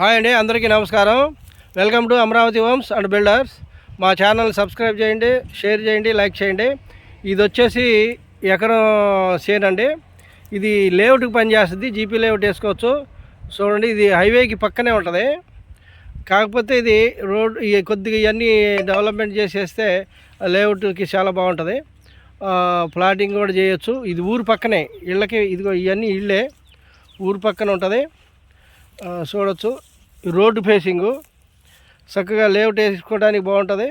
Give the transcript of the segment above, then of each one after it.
Hi అండి అందరికీ నమస్కారం. Welcome to Amaravati homes and builders. మా ఛానల్ సబ్స్క్రైబ్ చేయండి షేర్ చేయండి లైక్ చేయండి. ఇది వచ్చేసి ఎకరం సేన్ అండి. ఇది లేఅవుట్కి పనిచేస్తుంది జీపీ లేఅవుట్ వేసుకోవచ్చు. చూడండి ఇది హైవేకి పక్కనే ఉంటుంది. కాకపోతే ఇది రోడ్ ఈ కొద్దిగా ఇవన్నీ డెవలప్మెంట్ చేసేస్తే లేఅవుట్కి చాలా బాగుంటుంది. ప్లాటింగ్ కూడా చేయొచ్చు. ఇది ఊరు పక్కనే ఇళ్ళకి ఇదిగో ఇవన్నీ ఇళ్ళే. ఊరు పక్కన ఉంటుంది. చూడొచ్చు. రోడ్డు ఫేసింగు చక్కగా లేఅవుట్ వేసుకోవడానికి బాగుంటుంది.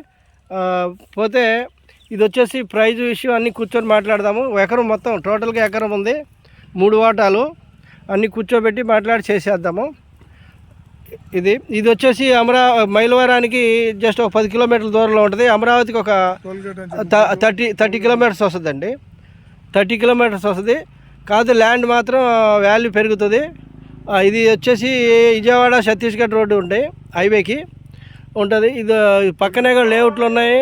పోతే ఇది వచ్చేసి ప్రైజ్ విషయం అన్నీ కూర్చొని మాట్లాడదాము. ఎకరం మొత్తం టోటల్గా ఎకరం ఉంది. మూడు వాటాలు అన్నీ కూర్చోబెట్టి మాట్లాడి చేసేద్దాము. ఇది ఇది వచ్చేసి అమరా మైలవరానికి జస్ట్ ఒక పది కిలోమీటర్ల దూరంలో ఉంటుంది. అమరావతికి ఒక థర్టీ థర్టీ కిలోమీటర్స్ వస్తుందండి. థర్టీ కిలోమీటర్స్ వస్తుంది. కాదు ల్యాండ్ మాత్రం వాల్యూ పెరుగుతుంది. ఇది వచ్చేసి విజయవాడ ఛత్తీస్గఢ్ రోడ్డు ఉంటాయి హైవేకి ఉంటుంది. ఇది పక్కనే కూడా లేఅవుట్లు ఉన్నాయి.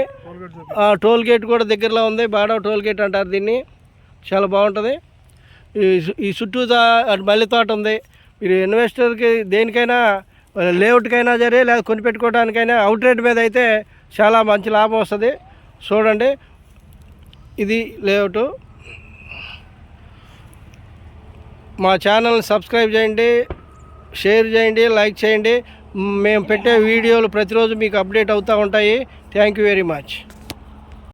టోల్ గేట్ కూడా దగ్గరలో ఉంది. బాడా టోల్ గేట్ అంటారు దీన్ని. చాలా బాగుంటుంది. ఈ చుట్టూ ఈ మల్లె తోట ఉంది. మీరు ఇన్వెస్టర్కి దేనికైనా లేఅవుట్కైనా సరే లేదా కొనిపెట్టుకోవడానికైనా అవుట్ రేట్ మీద అయితే చాలా మంచి లాభం వస్తుంది. చూడండి. ఇది లేఅవుట్. మా ఛానల్ సబ్స్క్రైబ్ చేయండి షేర్ చేయండి లైక్ చేయండి. మేము పెట్టే వీడియోలు ప్రతిరోజు మీకు అప్డేట్ అవుతూ ఉంటాయి. Thank you very much